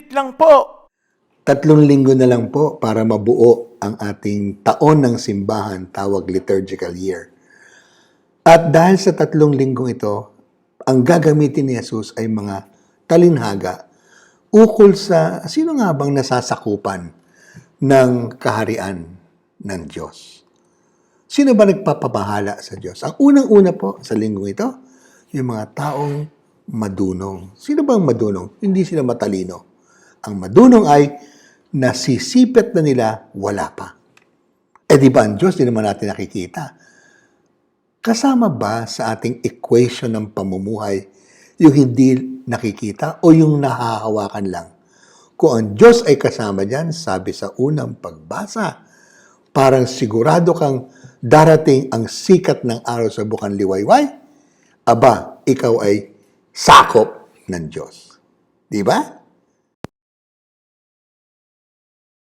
Saglit lang po. Tatlong linggo na lang po para mabuo ang ating taon ng simbahan tawag liturgical year. At dahil sa tatlong linggong ito, ang gagamitin ni Jesus ay mga talinhaga ukol sa sino nga bang nasasakupan ng kaharian ng Diyos. Sino ba nagpapabahala sa Diyos? Ang unang-una po sa linggong ito, yung mga taong madunong. Sino bang madunong? Hindi sila matalino. Ang madunong ay nasisipet na nila, wala pa. Eh di ba ang Diyos, di naman natin nakikita. Kasama ba sa ating equation ng pamumuhay yung hindi nakikita o yung nahahawakan lang? Kung ang Diyos ay kasama dyan, sabi sa unang pagbasa, parang sigurado kang darating ang sikat ng araw sa bukang liwayway, aba, ikaw ay sakop ng Diyos. Di ba?